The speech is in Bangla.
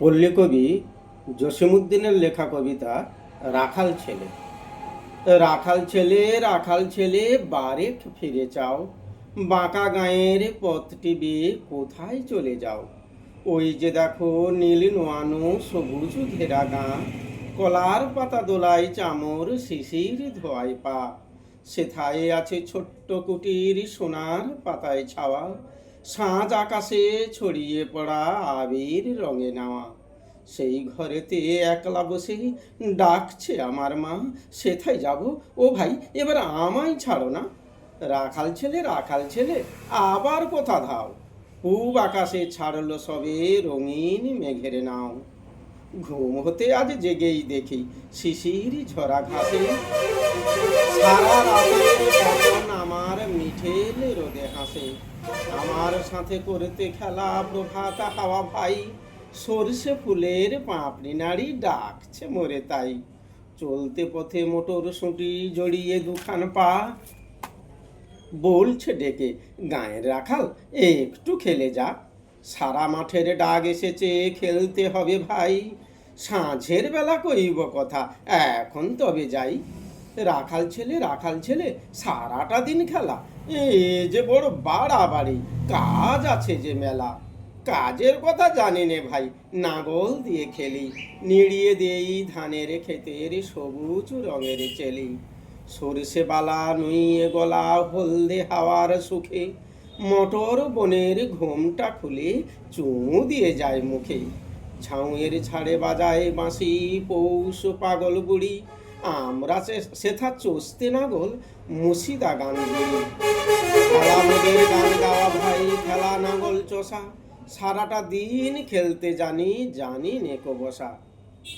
পল্লীকবি জসিমুদ্দিনের লেখা কবিতা রাখাল ছেলে। রাখাল ছেলে রাখাল ছেলে বারেক ফিরে চাও। বাঁকা গায়ের পথটি বেয়ে কোথায় চলে যাও? ওই যে দেখো নীল নোয়ানো সবুজ ঘেরা গাঁ। কলার পাতা দোলাই চামর শিশির ধোয়ায় পা। সেথায় আছে ছোট্ট কুটির সোনার পাতায় ছাওয়া। সাঁঝ আকাশে ছড়িয়ে পড়া আবির রঙে নেওয়া। সেই ঘরেতে একলা বসে ডাকছে আমার মা, সেথায় যাব? ও ভাই, এবার আমায় ছাড়ো না। রাখাল ছেলে রাখাল ছেলে, আবার কোথা ধাও। খুব আকাশে ছাড়লো সবে রঙিন মেঘের নাও। ঘুম হতে আজ জেগেই দেখি শিশির ঝরা ঘাসে। সারা মিঠেল হাসে আমার সাথে করতে খেলা প্রভাত হাওয়া ভাই। সরষে ফুলের পাপড়ি নাড়ি ডাকছে মরে তাই। চলতে পথে মোটর সুটি জড়িয়ে দুখান পা। বলছে ডেকে, গায়ের রাখাল একটু খেলে যা। সারা মাঠের ডাক এসেছে, খেলতে হবে ভাই। সাঁঝের বেলা কইব কথা, এখন তবে যাই। রাখাল ছেলে রাখাল ছেলে, সারাটা দিন খেলা। এ যে বড় বাড়াবাড়ি, কাজ আছে যে মেলা। কাজের কথা জানি নে ভাই, নাগল দিয়ে খেলি। নিড়িয়ে দেই ধানের ক্ষেতের সবুজ রঙের চেলি। সরষে বালা নুইয়ে গলা হলদে হাওয়ার সুখে। মটর বনের ঘোমটা খুলে চুমু দিয়ে যায় মুখে। ঝাউয়ের ছাড়ে বাজায় বাঁশি, পৌষ, পাগল বুড়ি। আমরা সে- সেথা চষতে নাগল মুসিদা গান গুড়ি খেলা মোদের গান গাওয়া ভাই, খেলা নাগল চষা। সারাটা দিন খেলতে জানি জানি নেকো বসা।